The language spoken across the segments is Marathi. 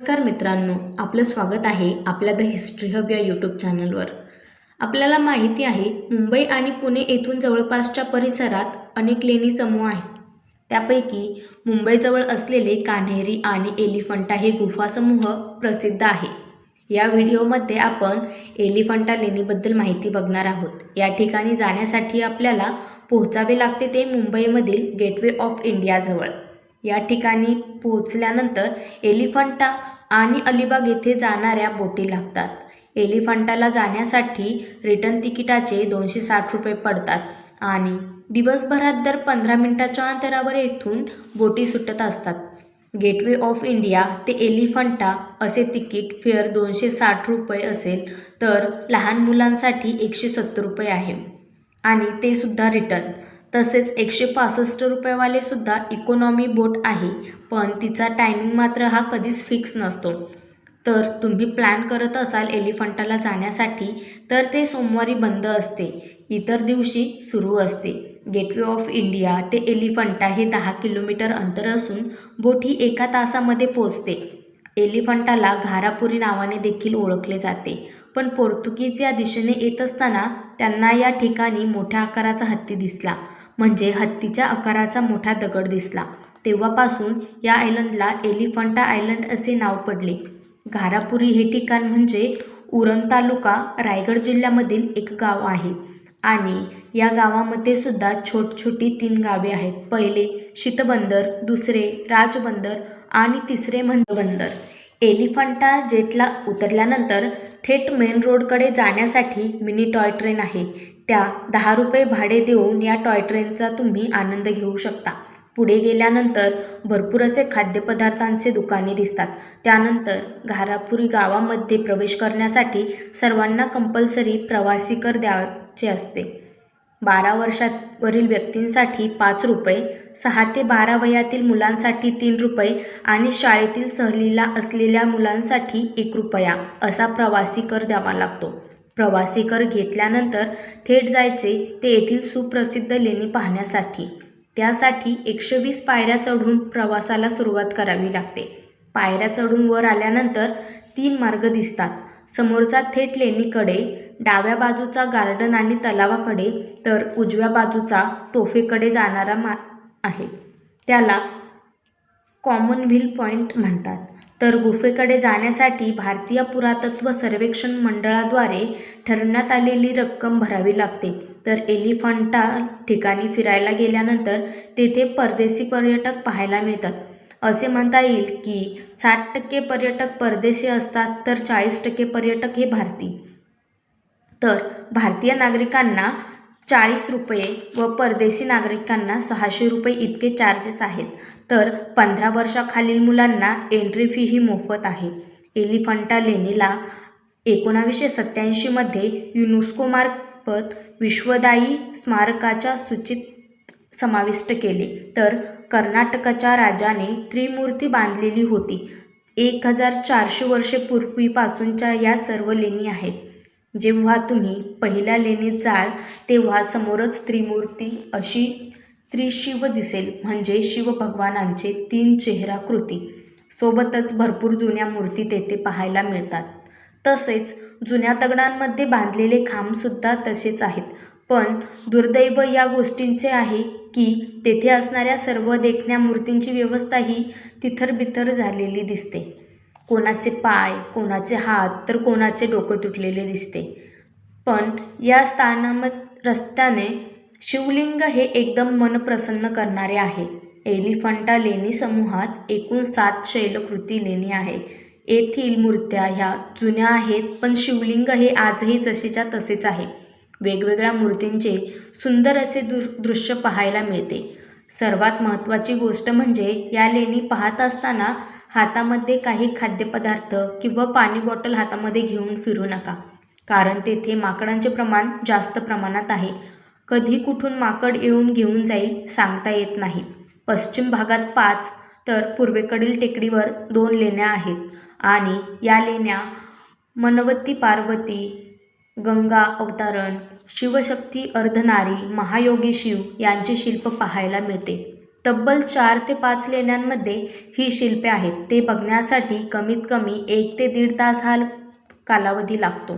नमस्कार मित्रांनो आपलं स्वागत आहे आपल्या द हिस्ट्री हब या यूट्यूब चॅनलवर आपल्याला माहिती आहे मुंबई आणि पुणे येथून जवळपासच्या परिसरात अनेक लेणी समूह आहेत. त्यापैकी मुंबईजवळ असलेले कान्हेरी आणि एलिफंटा हे गुफा समूह प्रसिद्ध आहे. या व्हिडिओमध्ये आपण एलिफंटा लेणीबद्दल माहिती बघणार आहोत. या ठिकाणी जाण्यासाठी आपल्याला पोहोचावे लागते ते मुंबईमधील गेटवे ऑफ इंडियाजवळ या ठिकाणी पोहोचल्यानंतर एलिफंटा आणि अलिबाग येथे जाणाऱ्या बोटी लागतात. एलिफंटाला जाण्यासाठी रिटर्न तिकिटाचे दोनशे साठ रुपये पडतात आणि दिवसभरात दर पंधरा मिनिटाच्या अंतरावर येथून बोटी सुटत असतात. गेटवे ऑफ इंडिया ते एलिफंटा असे तिकीट फेअर दोनशे साठ रुपये असेल तर लहान मुलांसाठी एकशे सत्तर रुपये आहे. आणि ते सुद्धा रिटर्न तसेच एकशे पासष्ट रुपयेवाले सुद्धा इकॉनॉमी बोट आहे. पण तिचा टायमिंग मात्र हा कधीच फिक्स नसतो. तर तुम्ही प्लॅन करत असाल एलिफंटाला जाण्यासाठी तर ते सोमवारी बंद असते. इतर दिवशी सुरू असते. गेटवे ऑफ इंडिया ते एलिफंटा हे दहा किलोमीटर अंतर असून बोट ही एका तासामध्ये पोचते एलिफंटाला घारापुरी नावाने देखील ओळखले जाते. पण पोर्तुगीज या दिशेने येत असताना त्यांना या ठिकाणी मोठ्या आकाराचा हत्ती दिसला म्हणजे हत्तीच्या आकाराचा मोठा दगड दिसला. तेव्हापासून या आयलंडला एलिफंटा आयलंड असे नाव पडले. घारापुरी हे ठिकाण म्हणजे उरण तालुका रायगड जिल्ह्यामधील एक गाव आहे आणि या गावामध्ये सुद्धा छोट छोटी तीन गावे आहेत. पहिले शीतबंदर दुसरे राजबंदर आणि तिसरे म्हणजे बंदर एलिफंटा जेटला उतरल्यानंतर थेट मेन रोडकडे जाण्यासाठी मिनी टॉय ट्रेन आहे. त्या दहा रुपये भाडे देऊन या टॉय ट्रेनचा तुम्ही आनंद घेऊ शकता. पुढे गेल्यानंतर भरपूर असे खाद्यपदार्थांचे दुकाने दिसतात. त्यानंतर घारापुरी गावामध्ये प्रवेश करण्यासाठी सर्वांना कंपल्सरी प्रवासी कर द्यायचे असते. बारा वर्षावरील व्यक्तींसाठी पाच रुपये सहा ते बारा वयातील मुलांसाठी तीन रुपये आणि शाळेतील सहलीला असलेल्या मुलांसाठी एक रुपया असा प्रवासी कर द्यावा लागतो. प्रवासी कर घेतल्यानंतर थेट जायचे ते येथील सुप्रसिद्ध लेणी पाहण्यासाठी. त्यासाठी एकशे वीस पायऱ्या चढून प्रवासाला सुरुवात करावी लागते. पायऱ्या चढून वर आल्यानंतर तीन मार्ग दिसतात. समोरचा थेट लेणीकडे डाव्या बाजूचा गार्डन आणि तलावाकडे तर उजव्या बाजूचा तोफेकडे जाणारा मा आहे. त्याला कॉमनव्हिल पॉईंट म्हणतात. तर गुफेकडे जाण्यासाठी भारतीय पुरातत्व सर्वेक्षण मंडळाद्वारे ठरवण्यात आलेली रक्कम भरावी लागते. तर एलिफंटा ठिकाणी फिरायला गेल्यानंतर तेथे परदेशी पर्यटक पाहायला मिळतात. असे म्हणता येईल की साठ टक्के पर्यटक परदेशी असतात तर चाळीस टक्के पर्यटक हे भारतीय तर भारतीय नागरिकांना चाळीस रुपये व परदेशी नागरिकांना सहाशे रुपये इतके चार्जेस आहेत. तर पंधरा वर्षाखालील मुलांना एंट्री फी ही मोफत आहे. एलिफंटा लेणीला एकोणावीसशे सत्त्याऐंशीमध्ये युनेस्कोमार्फत विश्वदायी स्मारकाच्या सूचीत समाविष्ट केले. तर कर्नाटकाच्या राजाने त्रिमूर्ती बांधलेली होती. एक हजार चारशे वर्षे पूर्वीपासूनच्या या सर्व लेणी आहेत. जेव्हा तुम्ही पहिल्या लेणीत जाल तेव्हा समोरच त्रिमूर्ती अशी त्रिशिव दिसेल म्हणजे शिवभगवानांचे तीन चेहरा कृती. सोबतच भरपूर जुन्या मूर्ती तेथे पाहायला मिळतात. तसेच जुन्या दगडांमध्ये बांधलेले खांबसुद्धा तसेच आहेत. पण दुर्दैव या गोष्टींचे आहे की तेथे असणाऱ्या सर्व देखण्या मूर्तींची व्यवस्था ही तिथरबिथर झालेली दिसते. कोणाचे पाय कोणाचे हात तर कोणाचे डोकं तुटलेले दिसते. पण या स्थानाम रस्त्याने शिवलिंग हे एकदम मन प्रसन्न करणारे आहे. एलिफंटा लेणी समूहात एकूण सात शैलकृती लेणी आहे. येथील मूर्त्या ह्या जुन्या आहेत पण शिवलिंग हे आजही जसेच्या तसेच आहे. वेगवेगळ्या मूर्तींचे सुंदर असे दृ दृश्य पाहायला मिळते. सर्वात महत्त्वाची गोष्ट म्हणजे या लेणी पाहत असताना हातामध्ये काही खाद्यपदार्थ किंवा पाणी बॉटल हातामध्ये घेऊन फिरू नका. कारण तेथे माकडांचे प्रमाण जास्त प्रमाणात आहे. कधी कुठून माकड येऊन घेऊन जाईल सांगता येत नाही. पश्चिम भागात पाच तर पूर्वेकडील टेकडीवर दोन लेण्या आहेत. आणि या लेण्या मनवती पार्वती गंगा अवतारण शिवशक्ती अर्धनारी महायोगी शिव यांचे शिल्प पाहायला मिळते. तब्बल चार ते पाच लेण्यांमध्ये ही शिल्पे आहेत. ते बघण्यासाठी कमीत कमी एक ते दीड तास हा कालावधी लागतो.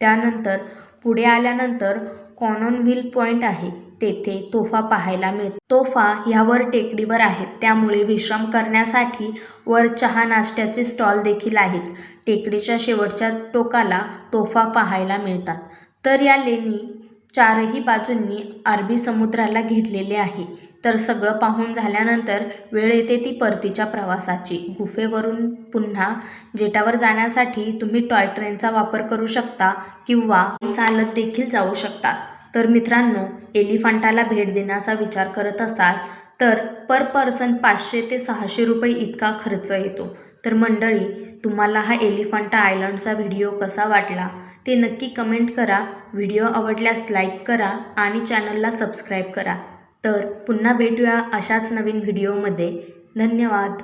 त्यानंतर पुढे आल्यानंतर कॉनॉन व्हील पॉईंट आहे. तेथे तोफा पाहायला मिळतो. तोफा ह्यावर टेकडीवर आहेत. त्यामुळे विश्राम करण्यासाठी वर चहा नाश्त्याचे स्टॉल देखील आहेत. टेकडीच्या शेवटच्या टोकाला तोफा पाहायला मिळतात. तर या लेणी चारही बाजूंनी अरबी समुद्राला घेरलेले आहे. तर सगळं पाहून झाल्यानंतर वेळ येते ती परतीच्या प्रवासाची. गुफेवरून पुन्हा जेटावर जाण्यासाठी तुम्ही टॉय ट्रेनचा वापर करू शकता किंवा चालत देखील जाऊ शकता. तर मित्रांनो एलिफंटाला भेट देण्याचा विचार करत असाल तर पर पर्सन पाचशे ते सहाशे रुपये इतका खर्च येतो. तर मंडळी तुम्हाला हा एलिफंटा आयलंडचा व्हिडिओ कसा वाटला ते नक्की कमेंट करा. व्हिडिओ आवडल्यास लाईक करा आणि चॅनलला सबस्क्राईब करा. तर पुन्हा भेटूया अशाच नवीन व्हिडिओमध्ये. धन्यवाद.